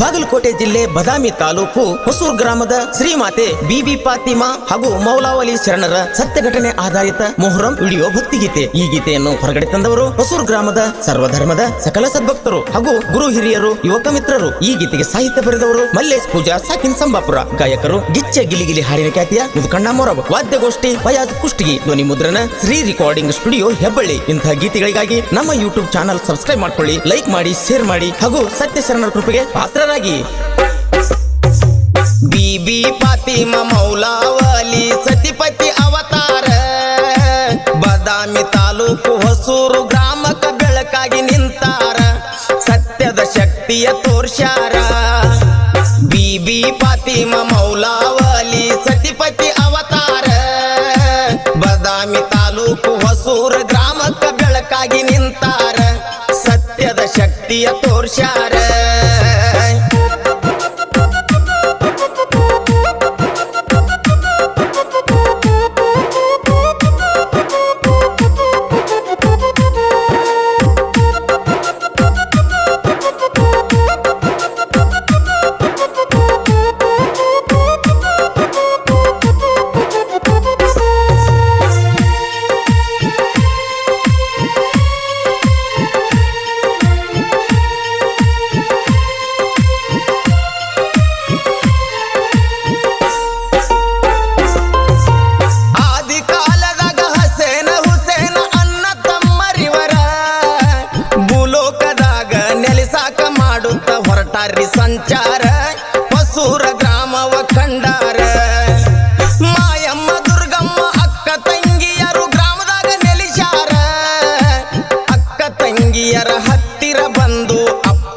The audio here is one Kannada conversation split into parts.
ಬಾಗಲಕೋಟೆ ಜಿಲ್ಲೆ ಬದಾಮಿ ತಾಲೂಕು ಹೊಸೂರು ಗ್ರಾಮದ ಶ್ರೀಮಾತೆ ಬಿಬಿ ಪಾತಿಮಾ ಹಾಗೂ ಮೌಲಾವಲಿ ಶರಣರ ಸತ್ಯ ಘಟನೆ ಆಧಾರಿತ ಮೊಹರಂ ವಿಡಿಯೋ ಭಕ್ತಿಗೀತೆ ಈ ಗೀತೆಯನ್ನು ಹೊರಗಡೆ ತಂದವರು ಹೊಸೂರು ಗ್ರಾಮದ ಸರ್ವಧರ್ಮದ ಸಕಲ ಸದ್ಭಕ್ತರು ಹಾಗೂ ಗುರು ಹಿರಿಯರು, ಯುವಕ ಮಿತ್ರರು. ಈ ಗೀತೆಗೆ ಸಾಹಿತ್ಯ ಬರೆದವರು ಮಲ್ಲೇಶ್ ಪೂಜಾ, ಸಾಕಿನ್ ಸಂಬಾಪುರ. ಗಾಯಕರು ಗಿಚ್ಚೆ ಗಿಲಿಗಿಲಿ ಹಾಡಿನ ಖ್ಯಾತಿಯ ಮುದುಕಣ್ಣ ಮೊರಬ್ ವಾದ್ಯಗೋಷ್ಠಿ ಫಯಾಜ್ ಕುಷ್ಟಗಿ, ಧ್ವನಿ ಮುದ್ರಣ, ಶ್ರೀ ರೆಕಾರ್ಡಿಂಗ್ ಸ್ಟುಡಿಯೋ ಹೆಬ್ಬಳ್ಳಿ. ಇಂತಹ ಗೀತೆಗಳಿಗಾಗಿ ನಮ್ಮ ಯೂಟ್ಯೂಬ್ ಚಾನಲ್ ಸಬ್ಸ್ಕ್ರೈಬ್ ಮಾಡ್ಕೊಳ್ಳಿ, ಲೈಕ್ ಮಾಡಿ, ಶೇರ್ ಮಾಡಿ ಹಾಗೂ ಸತ್ಯ ಶರಣರ ಕೃಪೆಗೆ ಬಿಬಿ ಪಾತಿಮ ಮೌಲಾವಲಿ, ಸತಿಪತಿ ಅವತಾರ. ಬದಾಮಿ ತಾಲೂಕು ಹೊಸೂರು ಗ್ರಾಮಕ್ಕ ಬೆಳಕಾಗಿ ನಿಂತಾರ. ಸತ್ಯದ ಶಕ್ತಿಯ ತೋರ್ಷಾರ ಬಿಬಿ ಪಾತಿಮ ಮೌಲಾವಲಿ, ಸತಿಪತಿ ಅವತಾರ. ಬದಾಮಿ ತಾಲೂಕು ಹೊಸೂರು ಗ್ರಾಮಕ್ಕ ಬೆಳಕಾಗಿ ನಿಂತಾರ. ಸತ್ಯದ ಶಕ್ತಿಯ ತೋರ್ಸ್ಯಾರ.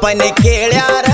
ಅಪ್ಪನೆ ಕೇಳ್ಯಾರ?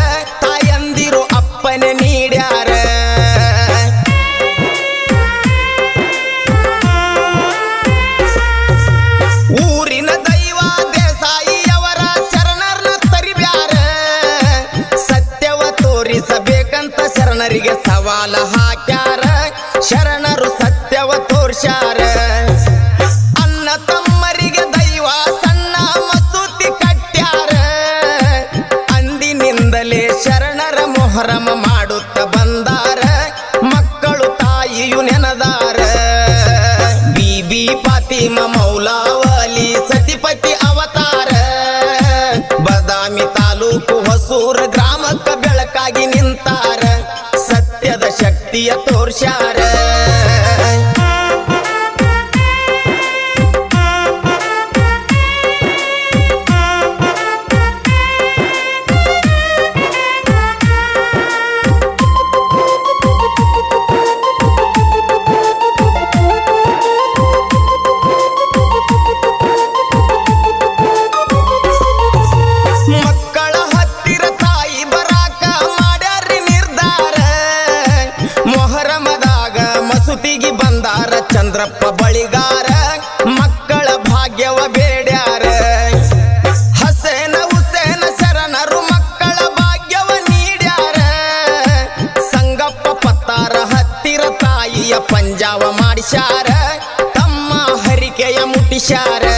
shara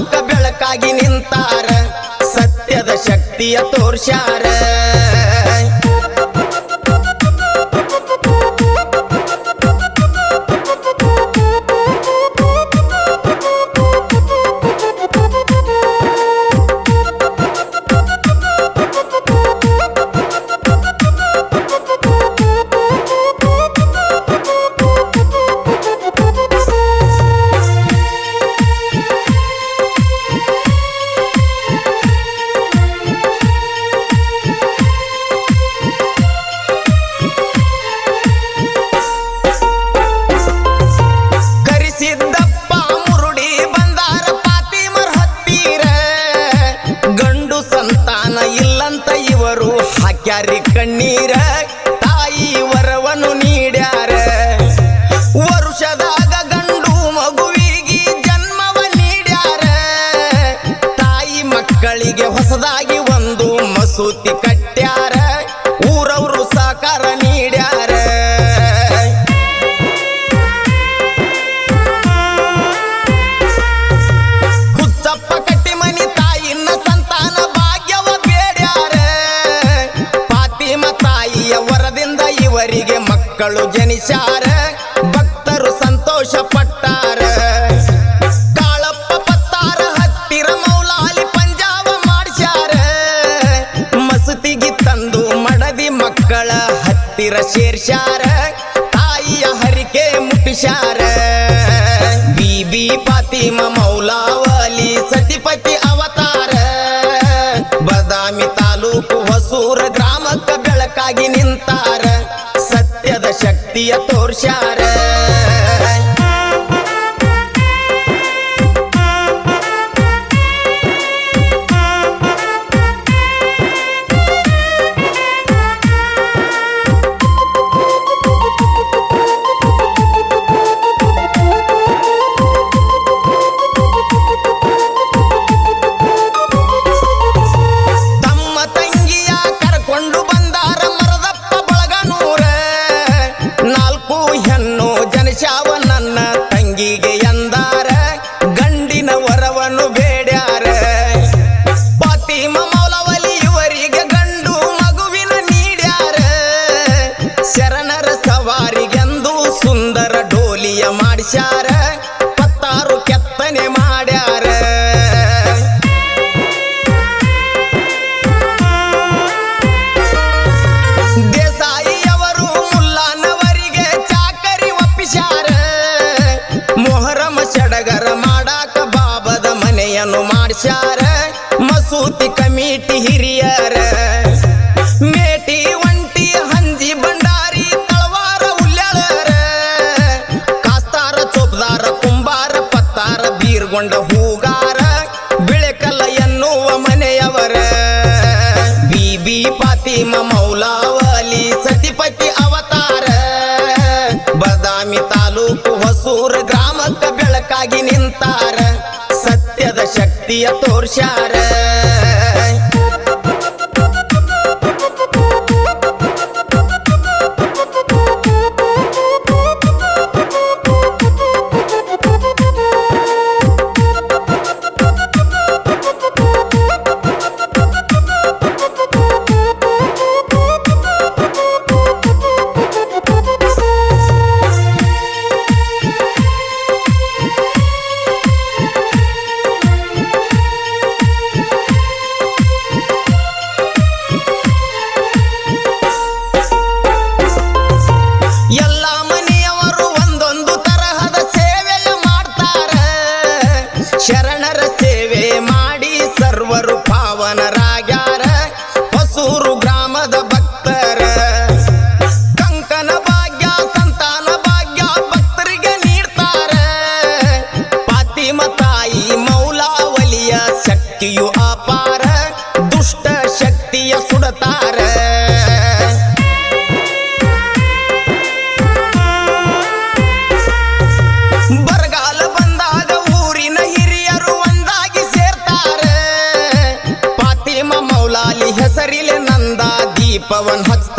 ಬೆಳಕಾಗಿ ನಿಂತಾರ. ಸತ್ಯದ ಶಕ್ತಿಯ ತೋರ್ಸ್ಯಾರ. ಮಕ್ಕಳು ಜನಿಸ ಮೇಟಿ ಹಿರಿಯರ, ಮೇಟಿ ಒಂಟಿ ಹಂಜಿ ಭಂಡಾರಿ, ತಳವಾರ ಉಳ್ಳಾರ ಕಾಸ್ತಾರ ಚೋಪದಾರ, ಕುಂಬಾರ ಪತ್ತಾರ, ಬೀರ್ಗೊಂಡ ಹೂಗಾರ, ಬಿಳೆಕಲ್ಲ ಎನ್ನುವ ಮನೆಯವರ. ಬಿಬಿ ಪಾತಿಮ ಮೌಲಾವಲಿ ಸತಿಪತಿ ಅವತಾರ. ಬದಾಮಿ ತಾಲೂಕು ಹೊಸೂರು ಗ್ರಾಮಕ್ಕ ಬೆಳಕಾಗಿ ನಿಂತಾರ. ಸತ್ಯದ ಶಕ್ತಿಯ ತೋರ್ಷಾರ nada.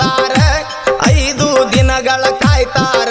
ಕಾಯ್ತಾರ ಐದು ದಿನಗಳ ಕಾಯ್ತಾರೆ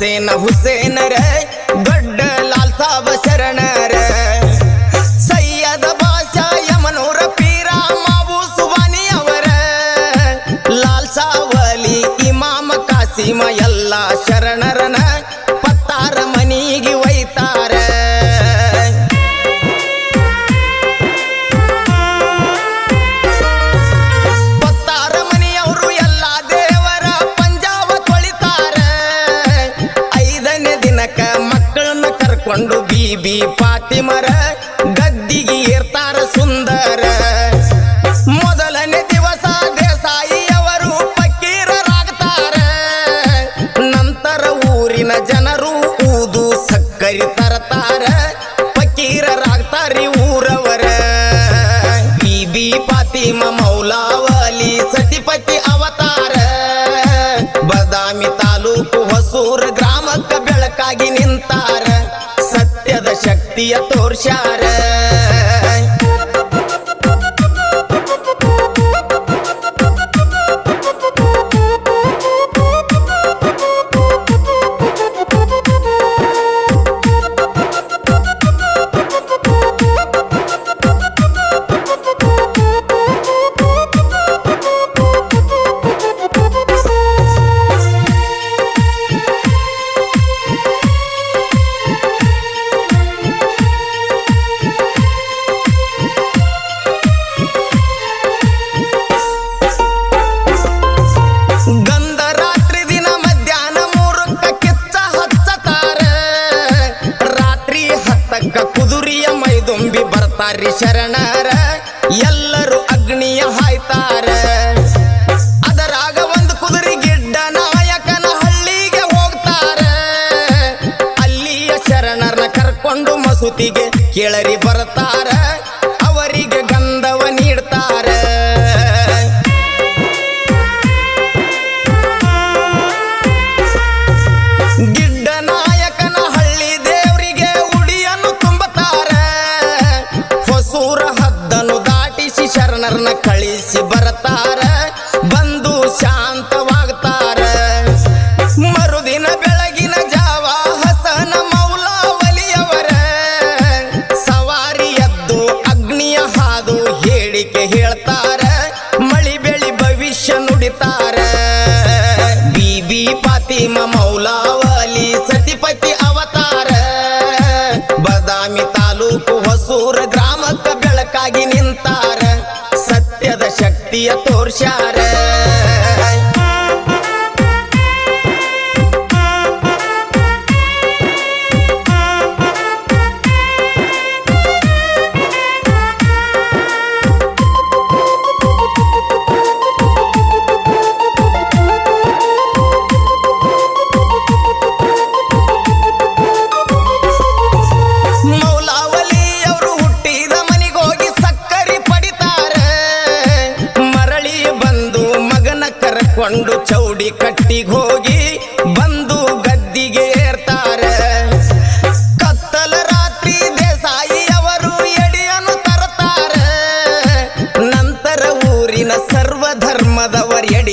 हुसैन हुसैन रे ಬಿ ಪಾತಿ ಮರ ಶಕ್ತಿಯ ತೋರ್ಸ್ಯಾರ. ಕೇಳರಿ ಬರ್ತಾರ.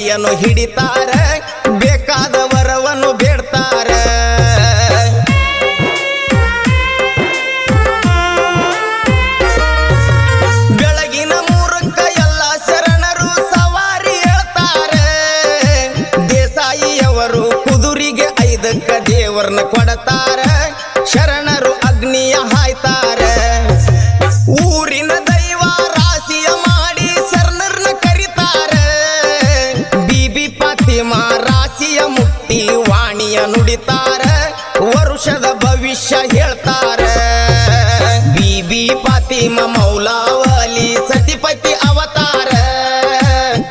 ಕೈಯನ್ನು ಹಿಡಿತಾರ ಬೇಕಾದ ವರವನ್ನು ಬೇಡ್ತಾರೆ. ಬೆಳಗಿನ ಮೂರಕ್ಕ ಎಲ್ಲ ಶರಣರು ಸವಾರಿ ಹೇಳ್ತಾರ. ದೇಸಾಯಿಯವರು ಕುದುರಿಗೆ ಐದಕ್ಕ ದೇವರನ್ನ ಕೊಡತಾರ ಕುಡಿತಾರೆ ವರುಷದ ಭವಿಷ್ಯ ಹೇಳ್ತಾರೆ. ಬಿಬಿ ಪಾತಿಮ ಮೌಲಾವಲಿ ಸತಿಪತಿ ಅವತಾರ.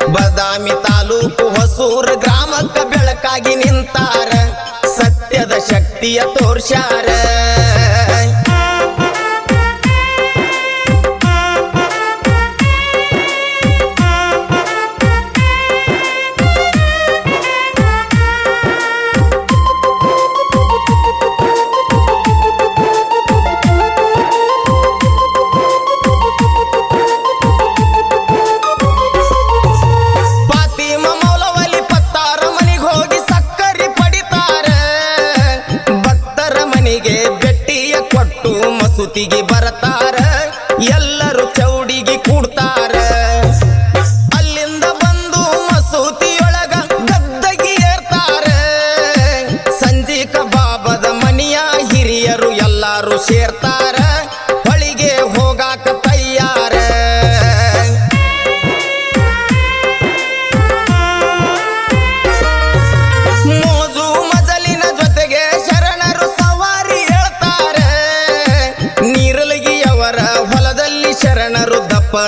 ಬದಾಮಿ ತಾಲೂಕು ಹೊಸೂರು ಗ್ರಾಮಕ್ಕ ಬೆಳಕಾಗಿ ನಿಂತಾರ. ಸತ್ಯದ ಶಕ್ತಿಯ ತೋರ್ಷಾರ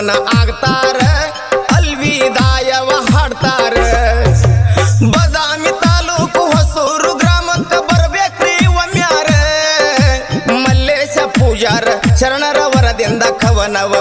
ಮಗ್ನ ಆಗ್ತಾರ, ಅಲ್ವಿದಾಯವ ಹಾಡ್ತಾರ. ಬದಾಮಿ ತಾಲೂಕು ಹೊಸೂರು ಗ್ರಾಮಕ್ಕ ಬರ್ಬೇಕ್ರಿ ಒಮ್ಮ್ಯಾರ ಮಲ್ಲೇಶ ಪೂಜಾರ ಶರಣರ ವರದಿಂದ ಕವನವ